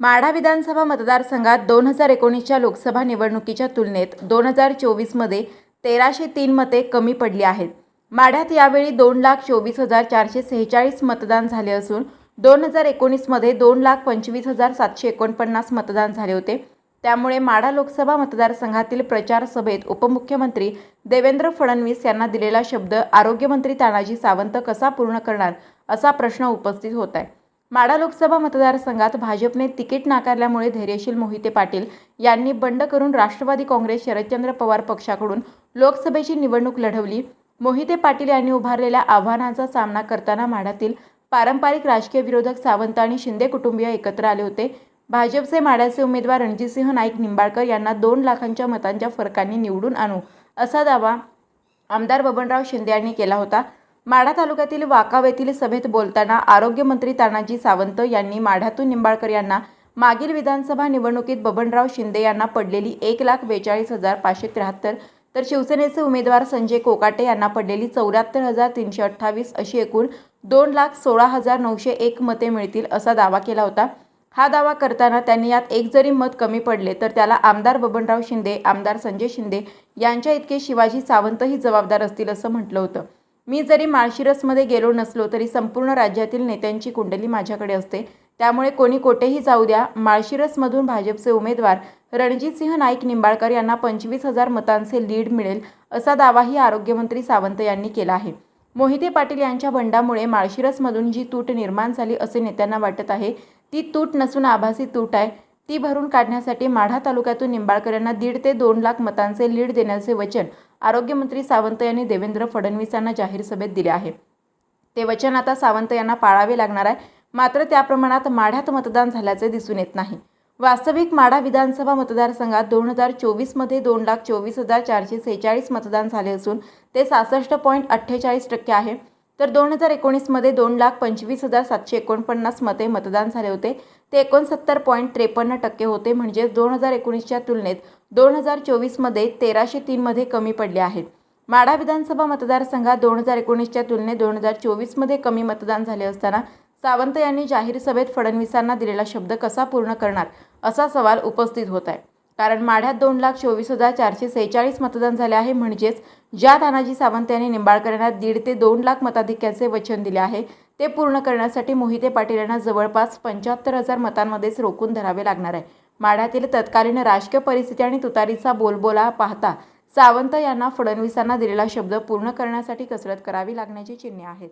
माढा विधानसभा मतदारसंघात दोन हजार एकोणीसच्या लोकसभा निवडणुकीच्या तुलनेत दोन हजार चोवीसमध्ये तेराशे तीन मते कमी पडली आहेत. माढ्यात यावेळी दोन लाख चोवीस हजार चारशे सेहेचाळीस मतदान झाले असून दोन हजार एकोणीसमध्ये दोन लाख पंचवीस हजार सातशे एकोणपन्नास मतदान झाले होते. त्यामुळे माढा लोकसभा मतदारसंघातील प्रचार सभेत उपमुख्यमंत्री देवेंद्र फडणवीस यांना दिलेला शब्द आरोग्यमंत्री तानाजी सावंत कसा पूर्ण करणार असा प्रश्न उपस्थित होत आहे. माडा लोकसभा मतदारसंघात भाजपने तिकीट नाकारल्यामुळे धैर्यशील मोहिते पाटील यांनी बंड करून राष्ट्रवादी काँग्रेस शरदचंद्र पवार पक्षाकडून लोकसभेची निवडणूक लढवली. मोहिते पाटील यांनी उभारलेल्या आव्हानांचा सामना करताना माढ्यातील पारंपरिक राजकीय विरोधक सावंत आणि शिंदे कुटुंबीय एकत्र आले होते. भाजपचे माढ्याचे उमेदवार रणजितसिंह नाईक निंबाळकर यांना दोन लाखांच्या मतांच्या फरकाने निवडून आणू असा दावा आमदार बबनराव शिंदे यांनी केला होता. माढा तालुक्यातील वाकाव येथील सभेत बोलताना आरोग्यमंत्री तानाजी सावंत यांनी माढ्यातून निंबाळकर यांना मागील विधानसभा निवडणुकीत बबनराव शिंदे यांना पडलेली एक लाख बेचाळीस हजार पाचशे त्र्याहत्तर तर शिवसेनेचे उमेदवार संजय कोकाटे यांना पडलेली चौऱ्याहत्तर हजार तीनशे अठ्ठावीस अशी एकूण दोन लाख सोळा हजार नऊशे एक मते मिळतील असा दावा केला होता. हा दावा करताना त्यांनी यात एक जरी मत कमी पडले तर त्याला आमदार बबनराव शिंदे आमदार संजय शिंदे यांच्या इतके शिवाजी सावंतही जबाबदार असतील असं म्हटलं होतं. मी जरी माळशिरसमध्ये गेलो नसलो तरी संपूर्ण राज्यातील नेत्यांची कुंडली माझ्याकडे असते. त्यामुळे कोणी कोठेही जाऊ द्या. माळशिरसमधून भाजपचे उमेदवार रणजितसिंह नाईक निंबाळकर यांना पंचवीस हजार मतांचे लीड मिळेल असा दावाही आरोग्यमंत्री सावंत यांनी केला आहे. मोहिते पाटील यांच्या बंडामुळे माळशिरसमधून जी तूट निर्माण झाली असे नेत्यांना वाटत आहे ती तूट नसून आभासी तूट आहे. ती भरून काढण्यासाठी माढा तालुक्यातून निंबाळकर यांना दीड ते दोन लाख मतांचे लीड देण्याचे वचन आरोग्यमंत्री सावंत यांनी देवेंद्र फडणवीस यांना जाहीर सभेत दिले आहे. ते वचन आता सावंत यांना पाळावे लागणार आहे. मात्र त्या प्रमाणात माढ्यात मतदान झाल्याचे दिसून येत नाही. वास्तविक माढा विधानसभा मतदारसंघात दोन हजार चोवीसमध्ये दोन लाख चोवीस हजार चारशे सेहेचाळीस मतदान झाले असून ते सहासष्ट पॉईंट अठ्ठेचाळीस टक्के आहे. तर दोन हजार एकोणीसमध्ये दोन लाख पंचवीस हजार सातशे एकोणपन्नास मते मतदान झाले होते. ते एकोणसत्तर पॉईंट त्रेपन्न टक्के होते. म्हणजेच दोन हजार एकोणीसच्या तुलनेत दोन हजार चोवीसमध्ये तेराशे तीनमध्ये कमी पडले आहेत. माढा विधानसभा मतदारसंघात दोन हजार एकोणीसच्या तुलनेत दोन हजार चोवीसमध्ये कमी मतदान झाले असताना सावंत यांनी जाहीर सभेत फडणवीसांना दिलेला शब्द कसा पूर्ण करणार असा सवाल उपस्थित होत आहे. कारण माढ्यात दोन लाख चोवीस हजार चारशे सेहेचाळीस मतदान झाले आहे. म्हणजेच ज्या तानाजी सावंत यांनी निंबाळकर यांना दीड ते दोन लाख मताधिक्याचे वचन दिले आहे ते पूर्ण करण्यासाठी मोहिते पाटील यांना जवळपास पंच्याहत्तर हजार मतांमध्येच रोखून धरावे लागणार आहे. माढ्यातील तत्कालीन राजकीय परिस्थिती आणि तुतारीचा बोलबोला पाहता सावंत यांना फडणवीसांना दिलेला शब्द पूर्ण करण्यासाठी कसरत करावी लागण्याची चिन्हे आहेत.